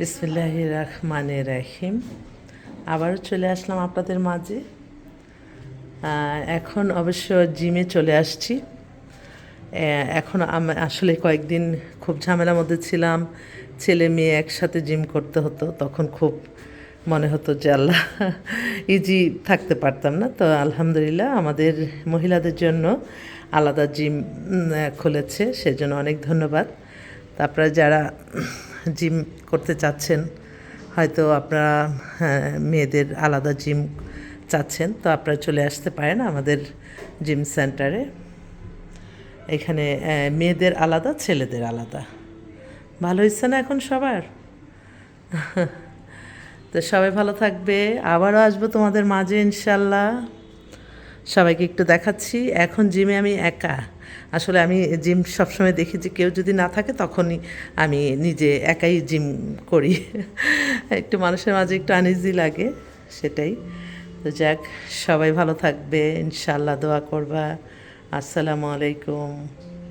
বিসমিল্লাহ রহমানে রাহিম। আবারও চলে আসলাম আপনাদের মাঝে। এখন অবশ্য জিমে চলে আসছি। এখন আসলে কয়েকদিন খুব ঝামেলার মধ্যে ছিলাম। ছেলে মেয়ে একসাথে জিম করতে হতো, তখন খুব মনে হতো যে আল্লাহ, ইজি থাকতে পারতাম না। তো আলহামদুলিল্লাহ আমাদের মহিলাদের জন্য আলাদা জিম খুলেছে, সেজন্য অনেক ধন্যবাদ। তারপরে যারা জিম করতে চাচ্ছেন হয়তো আপনারা হ্যাঁ, মেয়েদের আলাদা জিম চাচ্ছেন তো আপনারা চলে আসতে পারেন আমাদের জিম সেন্টারে এখানে মেয়েদের আলাদা ছেলেদের আলাদা। ভালো হচ্ছে না এখন সবার? তো সবাই ভালো থাকবে। আবারও আসব তোমাদের মাঝে ইনশাল্লাহ। সবাইকে একটু দেখাচ্ছি। এখন জিমে আমি একা। আসলে আমি জিম সবসময় দেখি যে কেউ যদি না থাকে তখনই আমি নিজে একাই জিম করি। একটু মানুষের মাঝে একটু আনিজি লাগে, সেটাই। তো যাক, সবাই ভালো থাকবে ইনশাল্লাহ দোয়া করবা। আসসালামু আলাইকুম।